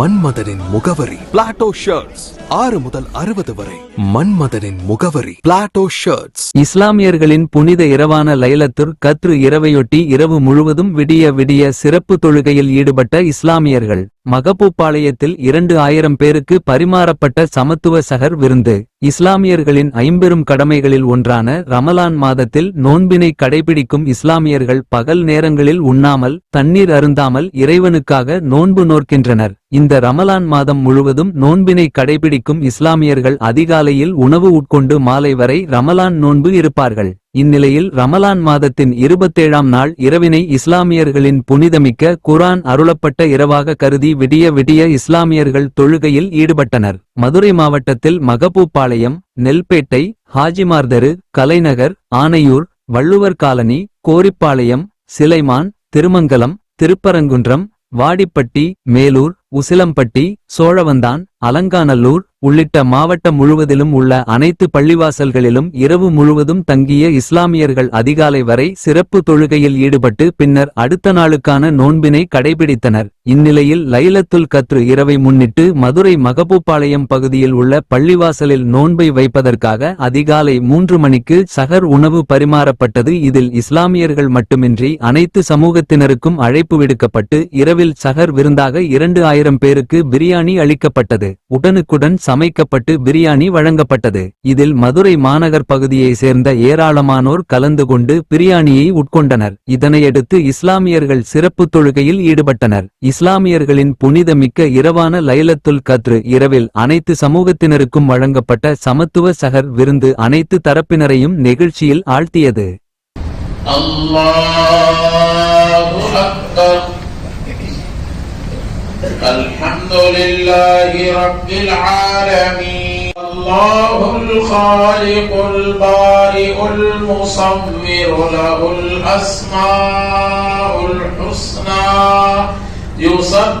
மன்மதனின் முகவரி. Plato shirts ஆறு முதல் அறுபது வரை. மன்மதனின் முகவரி. பிளாட்டோ ஷர்ட்ஸ் இஸ்லாமியர்களின் புனித இரவான லைலத்துர் கத்ரு இரவையொட்டி இரவு முழுவதும் விடிய விடிய சிறப்பு தொழுகையில் ஈடுபட்ட இஸ்லாமியர்கள். மகப்பூப்பாளையத்தில் இரண்டு ஆயிரம் பேருக்கு பரிமாறப்பட்ட சமத்துவ சகர் விருந்து. இஸ்லாமியர்களின் ஐம்பெரும் கடமைகளில் ஒன்றான ரமலான் மாதத்தில் நோன்பினை கடைபிடிக்கும் இஸ்லாமியர்கள் பகல் நேரங்களில் உண்ணாமல் தண்ணீர் அருந்தாமல் இறைவனுக்காக நோன்பு நோர்க்கின்றனர் இந்த ரமலான் மாதம் முழுவதும் நோன்பினை கடைபிடிக்கும் இஸ்லாமியர்கள் அதிகாலையில் உணவு உட்கொண்டு மாலை வரை ரமலான் நோன்பு இருப்பார்கள். இந்நிலையில் ரமலான் மாதத்தின் இருபத்தேழாம் நாள் இரவினை இஸ்லாமியர்களின் புனிதமிக்க குரான் அருளப்பட்ட இரவாக கருதி விடிய விடிய இஸ்லாமியர்கள் தொழுகையில் ஈடுபட்டனர். மதுரை மாவட்டத்தில் மகபூப்பாளையம் நெல்பேட்டை ஹாஜிமார்தரு கலைநகர் ஆனையூர் வள்ளுவர் காலனி கோரிப்பாளையம் சிலைமான் திருமங்கலம் திருப்பரங்குன்றம் வாடிப்பட்டி மேலூர் உசிலம்பட்டி சோழவந்தான் அலங்காநல்லூர் உள்ளிட்ட மாவட்டம் முழுவதிலும் உள்ள அனைத்து பள்ளிவாசல்களிலும் இரவு முழுவதும் தங்கிய இஸ்லாமியர்கள் அதிகாலை வரை சிறப்பு தொழுகையில் ஈடுபட்டு பின்னர் அடுத்த நாளுக்கான நோன்பினை கடைபிடித்தனர். இந்நிலையில் லைலத்துல் கத்ரு இரவை முன்னிட்டு மதுரை மகபூப்பாளையம் பகுதியில் உள்ள பள்ளிவாசலில் நோன்பை வைப்பதற்காக அதிகாலை மூன்று மணிக்கு சகர் உணவு பரிமாறப்பட்டது. இதில் இஸ்லாமியர்கள் மட்டுமின்றி அனைத்து சமூகத்தினருக்கும் அழைப்பு விடுக்கப்பட்டு இரவில் சகர் விருந்தாக இரண்டு ஆயிரம் பேருக்கு பிரியாணி அளிக்கப்பட்டது. உடனுக்குடன் சமைக்கப்பட்டு பிரியாணி வழங்கப்பட்டது. இதில் மதுரை மாநகர் பகுதியை சேர்ந்த ஏராளமானோர் கலந்து கொண்டு பிரியாணியை உட்கொண்டனர். இதனையடுத்து இஸ்லாமியர்கள் சிறப்பு தொழுகையில் ஈடுபட்டனர். இஸ்லாமியர்களின் புனிதமிக்க இரவான லைலத்துல் கத்ரு இரவில் அனைத்து சமூகத்தினருக்கும் வழங்கப்பட்ட சமத்துவ சகர் விருந்து அனைத்து தரப்பினரையும் நிகழ்ச்சியில் ஆழ்த்தியது. அல்லாஹ் الحمد لله رب العالمين الله الخالق البارئ المصور له الأسماء الحسنى. يصدق